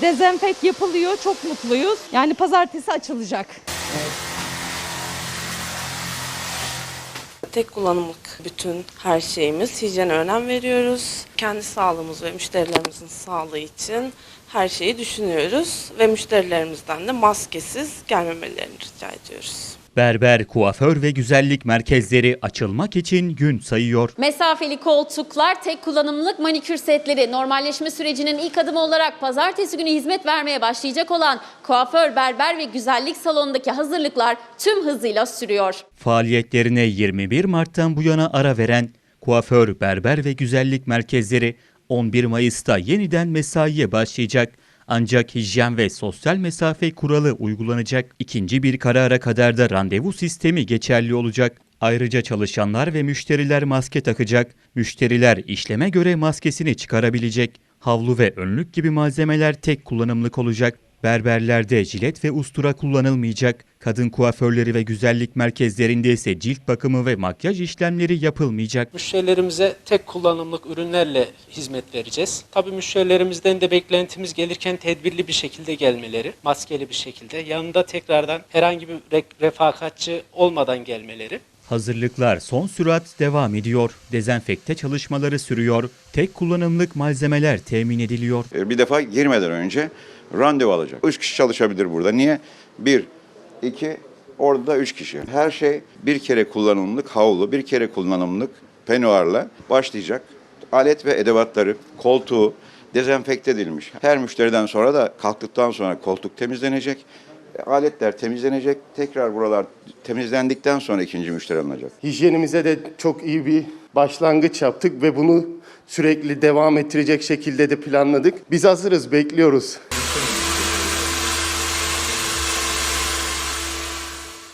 Dezenfekt yapılıyor. Çok mutluyuz. Yani pazartesi açılacak. Tek kullanımlık bütün her şeyimiz. Hijyene önem veriyoruz. Kendi sağlığımız ve müşterilerimizin sağlığı için her şeyi düşünüyoruz. Ve müşterilerimizden de maskesiz gelmemelerini rica ediyoruz. Berber, kuaför ve güzellik merkezleri açılmak için gün sayıyor. Mesafeli koltuklar, tek kullanımlık manikür setleri normalleşme sürecinin ilk adımı olarak pazartesi günü hizmet vermeye başlayacak olan kuaför, berber ve güzellik salonundaki hazırlıklar tüm hızıyla sürüyor. Faaliyetlerine 21 Mart'tan bu yana ara veren kuaför, berber ve güzellik merkezleri 11 Mayıs'ta yeniden mesaiye başlayacak. Ancak hijyen ve sosyal mesafe kuralı uygulanacak. İkinci bir karara kadar da randevu sistemi geçerli olacak. Ayrıca çalışanlar ve müşteriler maske takacak. Müşteriler işleme göre maskesini çıkarabilecek. Havlu ve önlük gibi malzemeler tek kullanımlık olacak. Berberlerde jilet ve ustura kullanılmayacak. Kadın kuaförleri ve güzellik merkezlerinde ise cilt bakımı ve makyaj işlemleri yapılmayacak. Müşterilerimize tek kullanımlık ürünlerle hizmet vereceğiz. Tabii müşterilerimizden de beklentimiz gelirken tedbirli bir şekilde gelmeleri, maskeli bir şekilde. Yanında tekrardan herhangi bir re- refakatçi olmadan gelmeleri. Hazırlıklar son sürat devam ediyor. Dezenfekte çalışmaları sürüyor. Tek kullanımlık malzemeler temin ediliyor. E, Bir defa girmeden önce randevu alacak. Üç kişi çalışabilir burada. Niye? Bir, iki, orada da üç kişi. Her şey bir kere kullanımlık havlu, bir kere kullanımlık penuarla başlayacak. Alet ve edevatları, koltuğu dezenfekte edilmiş. Her müşteriden sonra da kalktıktan sonra koltuk temizlenecek. Aletler temizlenecek. Tekrar buralar temizlendikten sonra ikinci müşteri alınacak. Hijyenimize de çok iyi bir başlangıç yaptık ve bunu sürekli devam ettirecek şekilde de planladık. Biz hazırız, bekliyoruz.